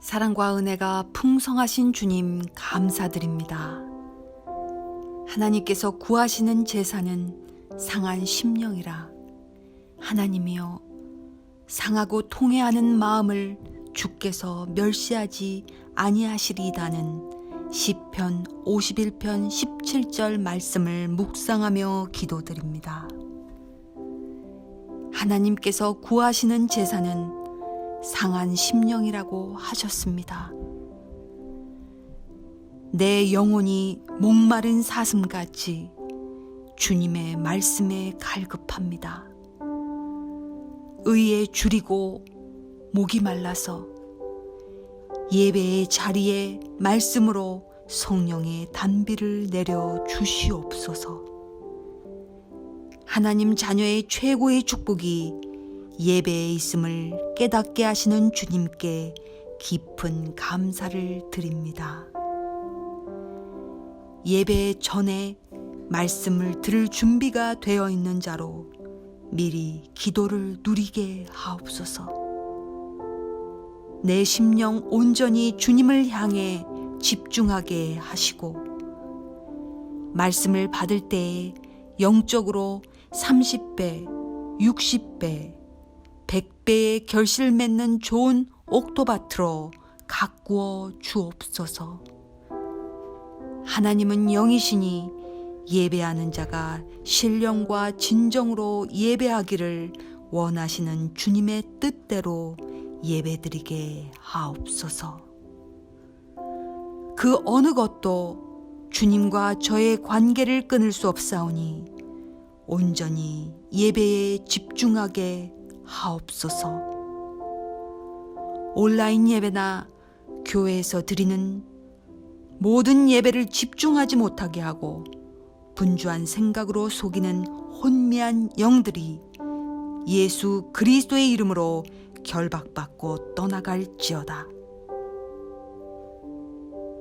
사랑과 은혜가 풍성하신 주님 감사드립니다. 하나님께서 구하시는 제사는 상한 심령이라 하나님이여 상하고 통해하는 마음을 주께서 멸시하지 아니하시리다는 시편 51편 17절 말씀을 묵상하며 기도드립니다. 하나님께서 구하시는 제사는 상한 심령이라고 하셨습니다. 내 영혼이 목마른 사슴같이 주님의 말씀에 갈급합니다. 의에 줄이고 목이 말라서 예배의 자리에 말씀으로 성령의 단비를 내려 주시옵소서. 하나님 자녀의 최고의 축복이 예배에 있음을 깨닫게 하시는 주님께 깊은 감사를 드립니다. 예배 전에 말씀을 들을 준비가 되어 있는 자로 미리 기도를 누리게 하옵소서. 내 심령 온전히 주님을 향해 집중하게 하시고 말씀을 받을 때에 영적으로 30배, 60배, 100배의 결실 맺는 좋은 옥토바트로 가꾸어 주옵소서. 하나님은 영이시니 예배하는 자가 신령과 진정으로 예배하기를 원하시는 주님의 뜻대로 예배드리게 하옵소서. 그 어느 것도 주님과 저의 관계를 끊을 수 없사오니 온전히 예배에 집중하게 하옵소서. 온라인 예배나 교회에서 드리는 모든 예배를 집중하지 못하게 하고 분주한 생각으로 속이는 혼미한 영들이 예수 그리스도의 이름으로 결박받고 떠나갈지어다.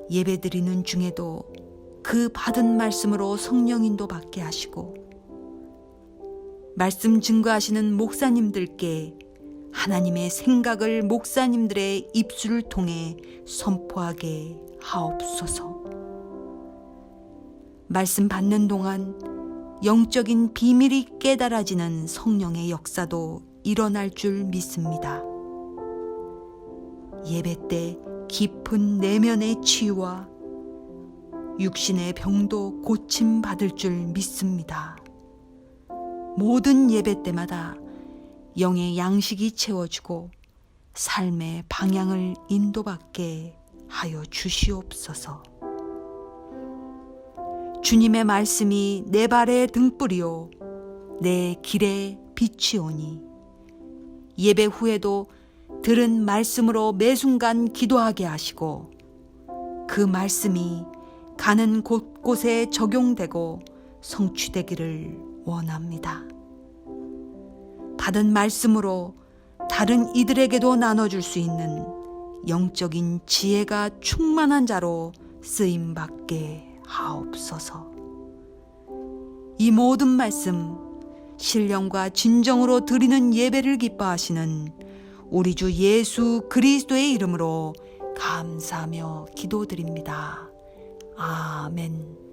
예배드리는 중에도 그 받은 말씀으로 성령인도 받게 하시고 말씀 증거하시는 목사님들께 하나님의 생각을 목사님들의 입술을 통해 선포하게 하옵소서. 말씀 받는 동안 영적인 비밀이 깨달아지는 성령의 역사도 일어날 줄 믿습니다. 예배 때 깊은 내면의 치유와 육신의 병도 고침 받을 줄 믿습니다. 모든 예배 때마다 영의 양식이 채워주고 삶의 방향을 인도받게 하여 주시옵소서. 주님의 말씀이 내 발의 등불이요 내 길의 빛이오니 예배 후에도 들은 말씀으로 매 순간 기도하게 하시고 그 말씀이 가는 곳곳에 적용되고 성취되기를 원합니다. 받은 말씀으로 다른 이들에게도 나눠줄 수 있는 영적인 지혜가 충만한 자로 쓰임 받게 하옵소서. 이 모든 말씀 신령과 진정으로 드리는 예배를 기뻐하시는 우리 주 예수 그리스도의 이름으로 감사하며 기도드립니다. 아멘.